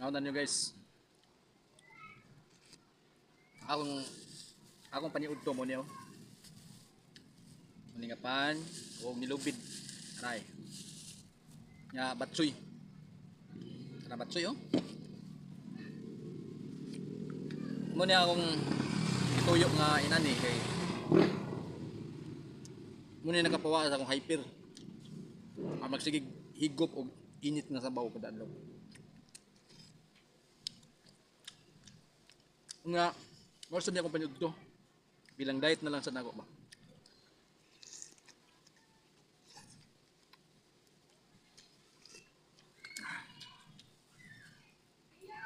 Naunan nyo guys. Akong akong paniud to mo niyo. Maningapan o nilubid. Aray. Nya batsoy. Kana batsoy oh. Mo akong ituyo nga inani kay Muna nakapawa sa akong hyper. Ang magsigig higop o init nga sabaw kada adlaw. Nga, wala sa niya akong panyod to. Bilang diet na lang sa nako ba.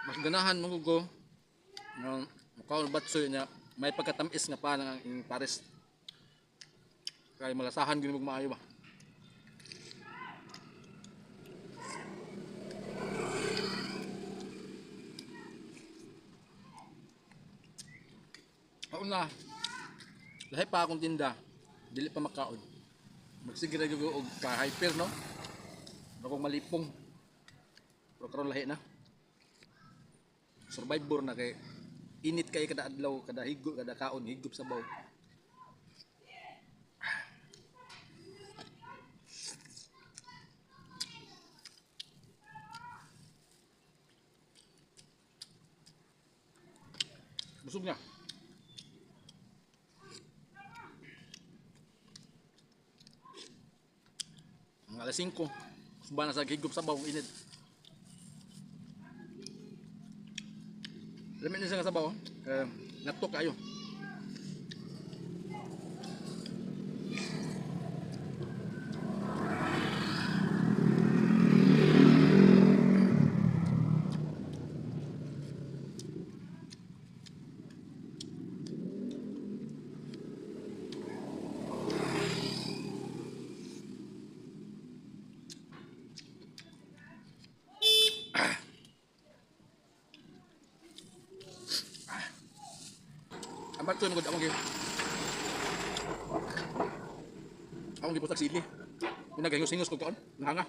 Mas ganahan mo ko nga mukha batsoy niya may pagkatamis nga pa ng pares kaya malasahan gini mo maayo ba Oo na. Lahi pa akong tinda. Dili pa makaon. Magsige ra gyud og ka hyper no. Akong malipong. Pero karon lahi na. Survivor na kay init kay kada adlaw, kada higop, kada kaon, higop sa baw. Busog niya. Alas 5. Suba na sa higop sa baw, init. Lamit niya sa sabaw. Eh, natok kayo. Kamar tuh di akong sini. giputak gayung singus kau kan, nah nggak?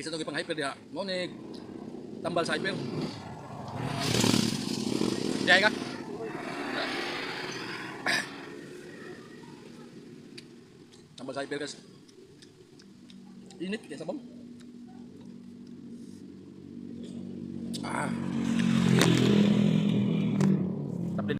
Bisa tunggu pang hyper dia. Mau nih tambal cyber. Ya, kan? Ka? Tambal sa hyper guys. Init kaya sabong. Ah.